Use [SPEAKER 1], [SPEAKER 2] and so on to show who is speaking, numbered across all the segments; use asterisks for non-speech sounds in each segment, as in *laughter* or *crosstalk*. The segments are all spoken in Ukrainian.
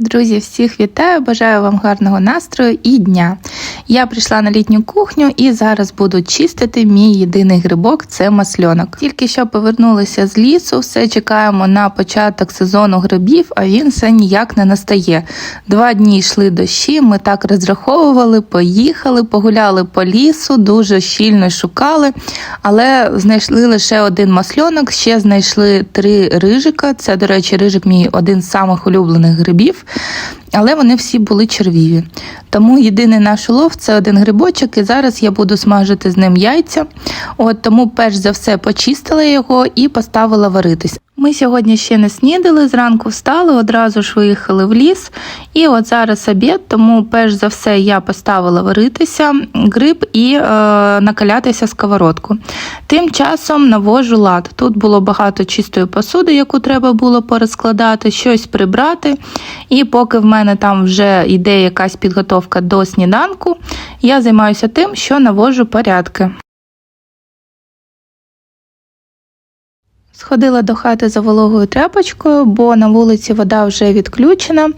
[SPEAKER 1] Друзі, всіх вітаю! Бажаю вам гарного настрою і дня. Я прийшла на літню кухню і зараз буду чистити мій єдиний грибок це масльонок. Тільки що повернулися з лісу, все чекаємо на початок сезону грибів, а він все ніяк не настає. Два дні йшли дощі, ми так розраховували, поїхали, погуляли по лісу, дуже щільно шукали, але знайшли лише один масльонок, ще знайшли три рижика. Це, до речі, рижик мій один з самих улюблених грибів але вони всі були червіві. Тому єдиний наш улов це один грибочок, і зараз я буду смажити з ним яйця. От Тому, перш за все, почистила його і поставила варитись. Ми сьогодні ще не снідали, зранку встали, одразу ж виїхали в ліс. І от зараз обід, тому перш за все я поставила варитися гриб і е, накалятися сковородку. Тим часом навожу лад. Тут було багато чистої посуди, яку треба було порозкладати, щось прибрати. І поки в мене там вже йде якась підготовка до сніданку, я займаюся тим, що навожу порядки. Сходила до хати за вологою тряпочкою, бо на вулиці вода вже відключена,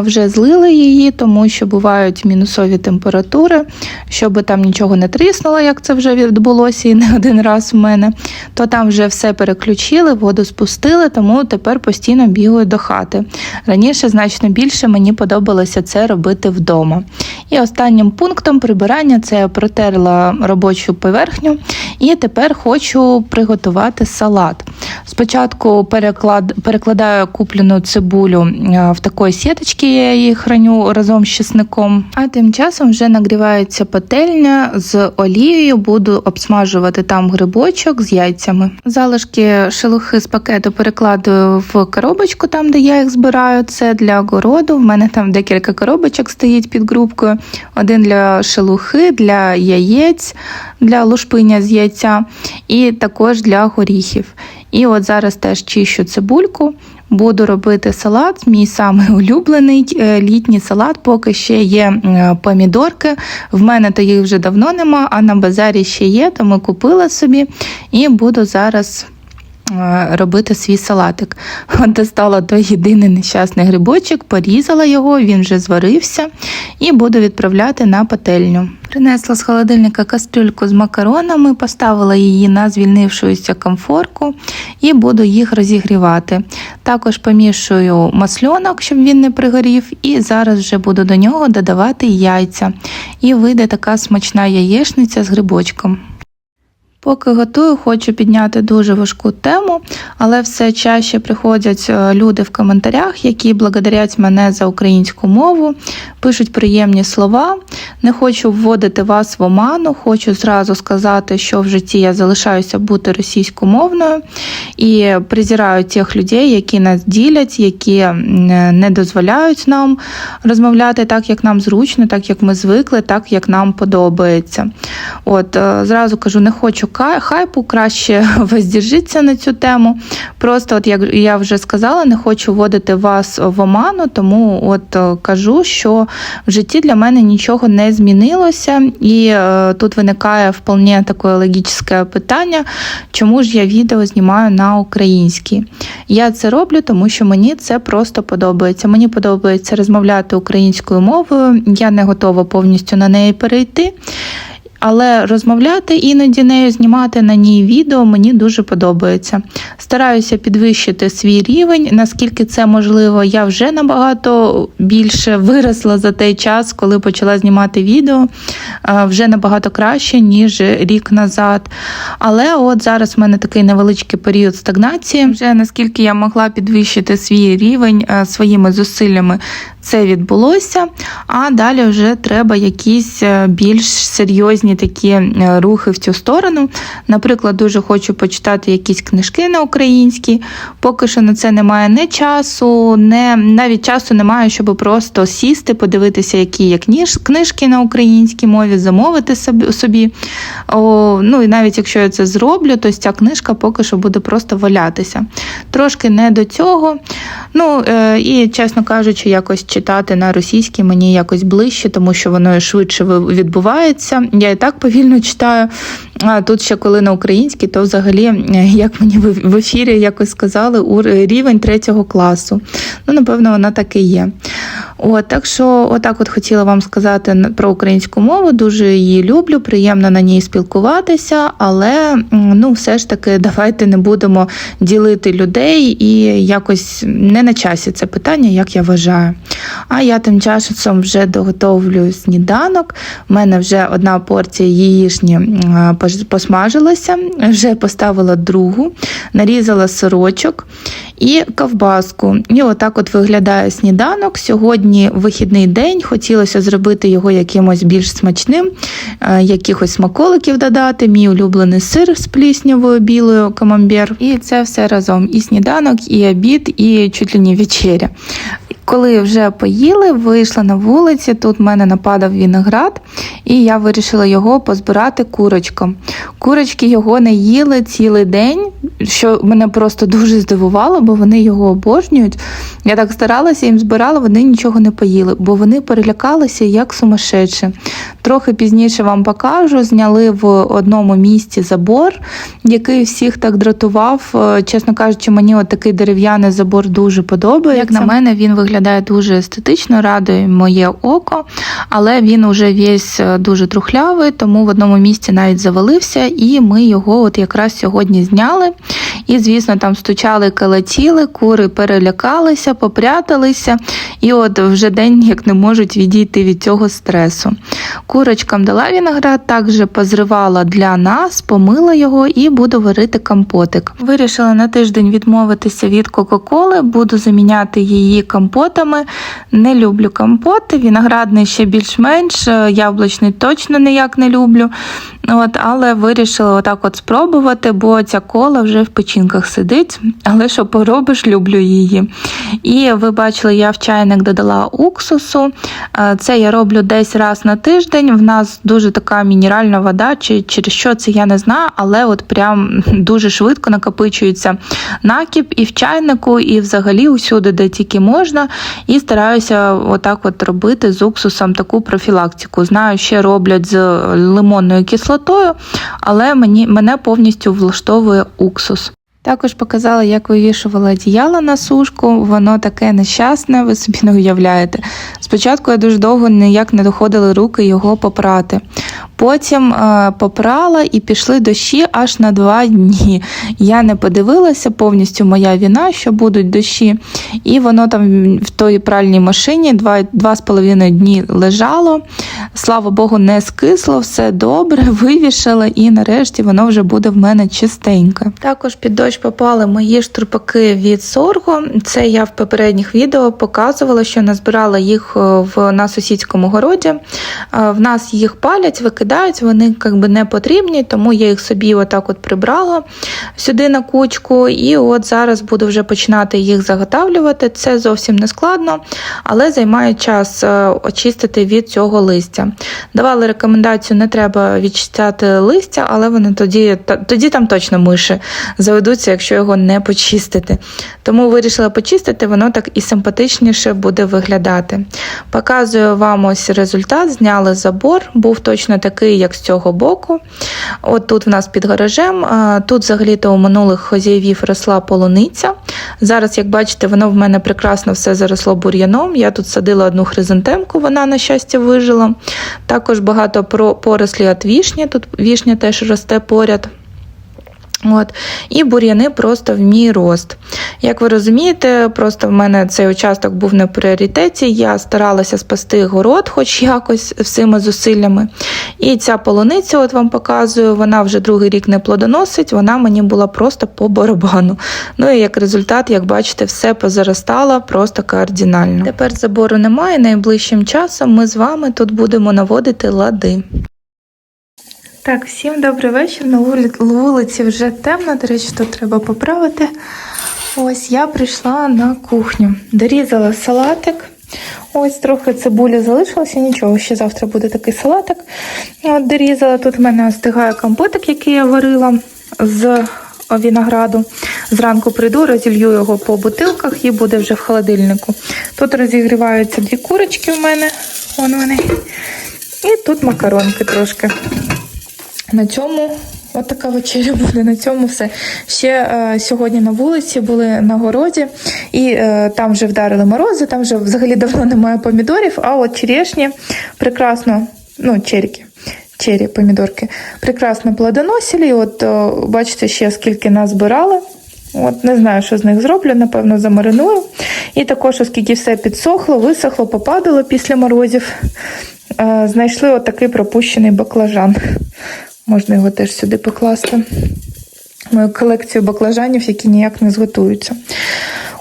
[SPEAKER 1] вже злили її, тому що бувають мінусові температури, щоб там нічого не тріснуло, як це вже відбулося і не один раз в мене. То там вже все переключили, воду спустили, тому тепер постійно бігаю до хати. Раніше значно більше мені подобалося це робити вдома. І останнім пунктом прибирання це я протерла робочу поверхню, і тепер хочу приготувати салат салат. Спочатку переклад, перекладаю куплену цибулю е, в такої сіточки, я її храню разом з чесником. А тим часом вже нагрівається пательня з олією, буду обсмажувати там грибочок з яйцями. Залишки шелухи з пакету перекладую в коробочку, там де я їх збираю. Це для городу. В мене там декілька коробочок стоїть під грубкою. Один для шелухи, для яєць, для лушпиня з яйця, і також для горіхів. І от зараз теж чищу цибульку, буду робити салат, мій самий *laughs* улюблений е, літній салат, поки ще є е, помідорки. В мене то їх вже давно нема, а на базарі ще є, тому купила собі і буду зараз. Е, робити свій салатик. *laughs* Достала той єдиний нещасний грибочок, порізала його, він вже зварився, і буду відправляти на пательню. Принесла з холодильника кастрюльку з макаронами, поставила її на звільнившуюся комфорку і буду їх розігрівати. Також помішую масльонок, щоб він не пригорів, і зараз вже буду до нього додавати яйця. І вийде така смачна яєчниця з грибочком. Поки готую, хочу підняти дуже важку тему, але все чаще приходять е, люди в коментарях, які благодарять мене за українську мову, пишуть приємні слова. Не хочу вводити вас в оману, хочу зразу сказати, що в житті я залишаюся бути російськомовною і презираю тих людей, які нас ділять, які не дозволяють нам розмовляти так, як нам зручно, так як ми звикли, так як нам подобається. От е, зразу кажу, не хочу хайпу, краще *laughs* воздержіться на цю тему. Просто, от як я вже сказала, не хочу вводити вас в оману, тому от е, кажу, що в житті для мене нічого не змінилося, і е, тут виникає вполне таке логічне питання, чому ж я відео знімаю на українській. Я це роблю, тому що мені це просто подобається. Мені подобається розмовляти українською мовою, я не готова повністю на неї перейти. Але розмовляти іноді нею, знімати на ній відео мені дуже подобається. Стараюся підвищити свій рівень, наскільки це можливо. Я вже набагато більше виросла за той час, коли почала знімати відео, вже набагато краще, ніж рік назад. Але от зараз в мене такий невеличкий період стагнації. Вже наскільки я могла підвищити свій рівень своїми зусиллями, це відбулося. А далі вже треба якісь е, більш серйозні такі е, рухи в цю сторону. Наприклад, дуже хочу почитати якісь книжки на українській. Поки що на це немає не часу, не, навіть часу немає, щоб просто сісти, подивитися, які є книжки на українській мові, замовити собі. О, Ну і навіть якщо я це зроблю, то ця книжка поки що буде просто валятися. Трошки не до цього. Ну е, і, чесно кажучи, якось читати на російській мені якось ближче, тому що воно швидше відбувається. Я і так повільно читаю. А тут ще коли на українській, то взагалі, е, як мені в ефірі якось сказали, рівень третього класу. Ну, напевно, вона так і є. От, так що, отак от хотіла вам сказати про українську мову. Дуже її люблю, приємно на ній спілкуватися, але ну, все ж таки, *laughs* давайте не будемо ділити людей і якось не на часі це питання, як я вважаю. А я тим часом вже доготовлю сніданок. У мене вже одна порція яєчні посмажилася, вже поставила другу, нарізала сирочок і ковбаску. І отак от виглядає сніданок. Сьогодні вихідний день. Хотілося зробити його якимось більш смачним, е, якихось смаколиків додати. Мій улюблений сир з пліснявою білою камамбер. І це все разом. І сніданок, і обід, і чуть ли не вечеря. Коли вже поїли, вийшла на вулиці. Тут в мене нападав виноград, і я вирішила його позбирати курочкам. Курочки його не їли цілий день, що мене просто дуже здивувало, бо вони його обожнюють. Я так старалася їм збирала, вони нічого не поїли, бо вони перелякалися як сумасшедші. Трохи пізніше вам покажу. Зняли в одному місці забор, який всіх так дратував. Е, Чесно кажучи, мені от такий дерев'яний забор дуже подобається. Як на мене, він виглядає дуже естетично, радує моє око, але він уже весь е, дуже трухлявий, тому в одному місці навіть завалився, і ми його от якраз сьогодні зняли. І, звісно, там стучали, калатіли, кури перелякалися, попряталися, і от вже день як не можуть відійти від цього стресу. Курочкам дала виноград, також позривала для нас, помила його і буду варити компотик. Вирішила на тиждень відмовитися від Кока-Коли, буду заміняти її компотами. Не люблю компоти, виноградний ще більш-менш, яблучний точно ніяк не люблю. От, але вирішила отак от спробувати, бо ця кола вже в печінках сидить. Але що поробиш, люблю її. І ви бачили, я в чайник додала уксусу. Е, Це я роблю десь раз на тиждень. В нас дуже така мінеральна вода, чи через що це я не знаю, але от прям дуже швидко накопичується накіп і в чайнику, і взагалі усюди, де тільки можна. І стараюся отак от робити з уксусом таку профілактику. Знаю, ще роблять з лимонною кислотою, але мені, мене повністю влаштовує уксус. Також показала, як вивішувала одіяло на сушку. Воно таке нещасне, ви собі не уявляєте. Спочатку я дуже довго ніяк не доходили руки його попрати. Потім е, попрала і пішли дощі аж на два дні. Я не подивилася, повністю моя віна, що будуть дощі. І воно там в той пральній машині два, два з половиною дні лежало. Слава Богу, не скисло, все добре, *laughs* вивішала, і нарешті воно вже буде в мене чистеньке. Також під дощ попали мої штурпаки від сорго. Це я в попередніх відео показувала, що назбирала їх е, в на сусідському городі. Е, В нас їх палять, викидають, вони якби не потрібні, тому я їх собі отак от прибрала сюди на кучку. І от зараз буду вже починати їх заготавлювати. Це зовсім не складно, але займає час е, очистити від цього листя. Давали рекомендацію, не треба відчищати листя, але вони тоді, тоді там точно миші заведуться, якщо його не почистити. Тому вирішила почистити, воно так і симпатичніше буде виглядати. Показую вам ось результат. Зняли забор, був точно такий, як з цього боку. От тут в нас під гаражем. Тут взагалі-то у минулих хазяївів росла полуниця. Зараз, як бачите, воно в мене прекрасно все заросло бур'яном. Я тут садила одну хризантемку, вона, на щастя, вижила. Також багато порослі від вішні. Тут вішня теж росте поряд. От. І бур'яни просто в мій рост. Як ви розумієте, просто в мене цей участок був на пріоритеті. Я старалася спасти город, хоч якось всіми зусиллями. І ця полуниця, от вам показую, вона вже другий рік не плодоносить, вона мені була просто по барабану. Ну і як результат, як бачите, все позаростало просто кардинально. Тепер забору немає. Найближчим часом ми з вами тут будемо наводити лади. Так, всім добрий вечір. На вулиці, вже темно, до речі, тут треба поправити. Ось я прийшла на кухню. Дорізала салатик. Ось трохи цибулі залишилося, нічого, ще завтра буде такий салатик. От дорізала. Тут в мене остигає компотик, який я варила з винограду. Зранку прийду, розілью його по бутилках і буде вже в холодильнику. Тут розігріваються дві курочки в мене. Вон вони. І тут макаронки трошки. На цьому от така вечеря буде. На цьому все. Ще е, сьогодні на вулиці були на городі, і е, там вже вдарили морози, там вже взагалі давно немає помідорів, а от черешні прекрасно, ну, черіки. Чері, помідорки, прекрасно плодоносили. От о, бачите, ще скільки нас збирали. От не знаю, що з них зроблю, напевно, замариную. І також, оскільки все підсохло, висохло, попадало після морозів, е, знайшли отакий пропущений баклажан. Можна його теж сюди покласти. Мою колекцію баклажанів, які ніяк не зготуються.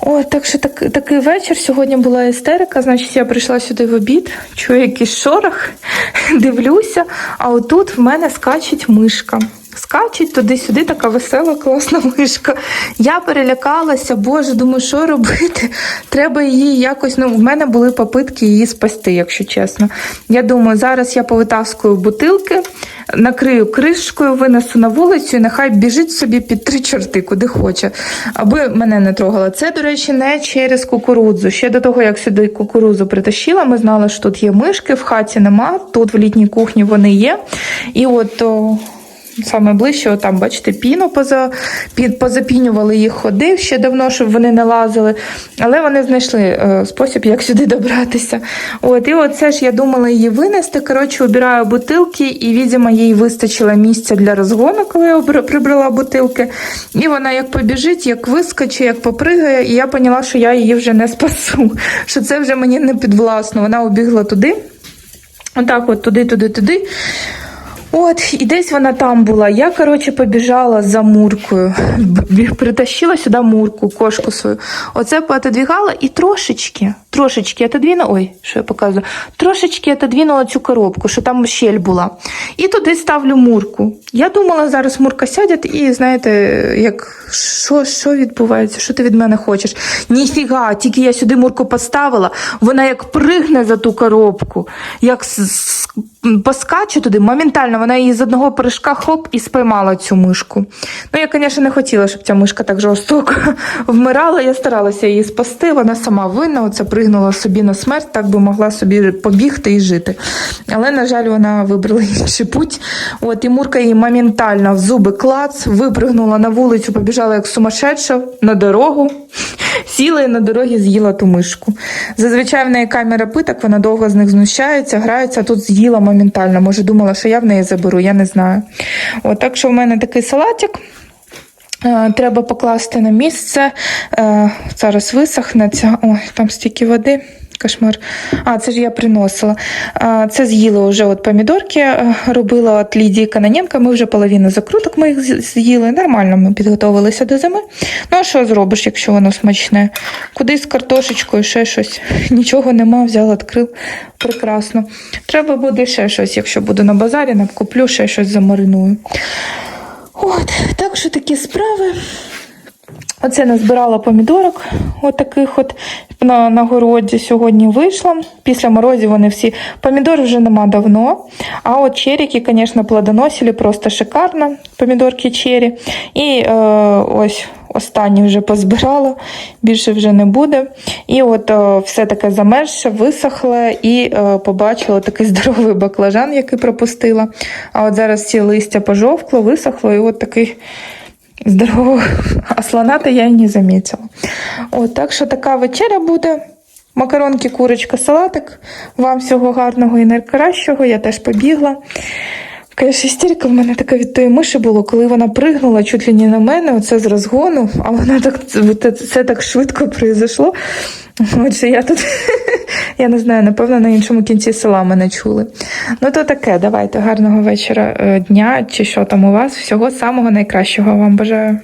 [SPEAKER 1] О, так що так, такий вечір. Сьогодні була істерика. Значить, я прийшла сюди в обід, чую якийсь шорох, *laughs* дивлюся, а отут в мене скачить мишка. Скачить туди-сюди така весела, класна мишка. Я перелякалася, боже, думаю, що робити? *laughs* Треба її якось. Ну, в мене були попитки її спасти, якщо чесно. Я думаю, зараз я повитаскую бутилки, накрию кришкою, винесу на вулицю і нехай біжить собі під три чорти, куди хоче, аби мене не трогала. Це, до речі, не через кукурудзу. Ще до того, як сюди кукурудзу притащила, ми знали, що тут є мишки, в хаті нема, тут в літній кухні вони є. І от. Саме ближче, там, бачите, піну поза, під, позапінювали їх ходив ще давно, щоб вони не лазили. Але вони знайшли е, спосіб, як сюди добратися. От, і оце ж я думала її винести. Коротше, обираю бутилки, і, видимо, їй вистачило місця для розгону, коли я прибрала бутилки. І вона як побіжить, як вискочить, як попригає, і я поняла, що я її вже не спасу, *laughs* що це вже мені не підвласно. Вона убігла туди. Отак, от туди, туди, туди. От, і десь вона там була. Я, коротше, побіжала за муркою, притащила сюди мурку, кошку свою. Оце поотодвігала і трошечки, трошечки отодвінула, ой, що я показую, трошечки отодвінула цю коробку, що там щель була. І туди ставлю мурку. Я думала, зараз мурка сяде і, знаєте, як, що, що відбувається, що ти від мене хочеш? Ніфіга, тільки я сюди мурку поставила, вона як пригне за ту коробку, як поскаче туди, моментально вона її з одного прыжка хоп і спіймала цю мишку. Ну, я, звісно, не хотіла, щоб ця мишка так жорстоко *laughs* вмирала. Я старалася її спасти. Вона сама винна, оце пригнула собі на смерть, так би могла собі побігти і жити. Але, на жаль, вона вибрала інший путь. От, і Мурка її моментально в зуби клац, випригнула на вулицю, побіжала як сумасшедша на дорогу, сіла і на дорогі з'їла ту мишку. Зазвичай в неї камера питок, вона довго з них знущається, грається, а тут з'їла моментально. Може, думала, що я в неї заберу, я не знаю. От, так що в мене такий салатик. Е, Треба покласти на місце. Е, Зараз висохнеться. Ой, там стільки води. Кошмар. А, це ж я приносила. А, Це з'їли вже от помідорки, е, робила от Лідії Каноненко. Ми вже половину закруток ми їх з'їли. Нормально ми підготовилися до зими. Ну, а що зробиш, якщо воно смачне? Куди з картошечкою, ще щось. *laughs* Нічого нема, взяла, відкрив. Прекрасно. Треба буде ще щось, якщо буду на базарі, накуплю, ще щось замариную. От, так що такі справи. Оце назбирала помідорок, от от на, на городі сьогодні вийшла. Після морозів вони всі. Помідор вже нема давно. А от черіки, звісно, плодоносили просто шикарно. Помідорки чері. І е, ось останні вже позбирала, більше вже не буде. І от е, все таке замерзше, висохле і е, побачила такий *laughs* здоровий баклажан, який пропустила. А от зараз ці листя пожовкло, висохло, і от такий здорового а слона-то я і не замітила. От, так що така вечеря буде. Макаронки, курочка, салатик. Вам всього гарного і найкращого. Я теж побігла. Конечно, істерика в мене така від тої миші було, коли вона пригнула чуть ли не на мене, оце з розгону, а вона так це, так швидко произошло. Отже, я тут, *laughs* я не знаю, напевно, на іншому кінці села мене чули. Ну, то таке, давайте, гарного вечора, е, дня чи що там у вас. Всього самого найкращого вам бажаю.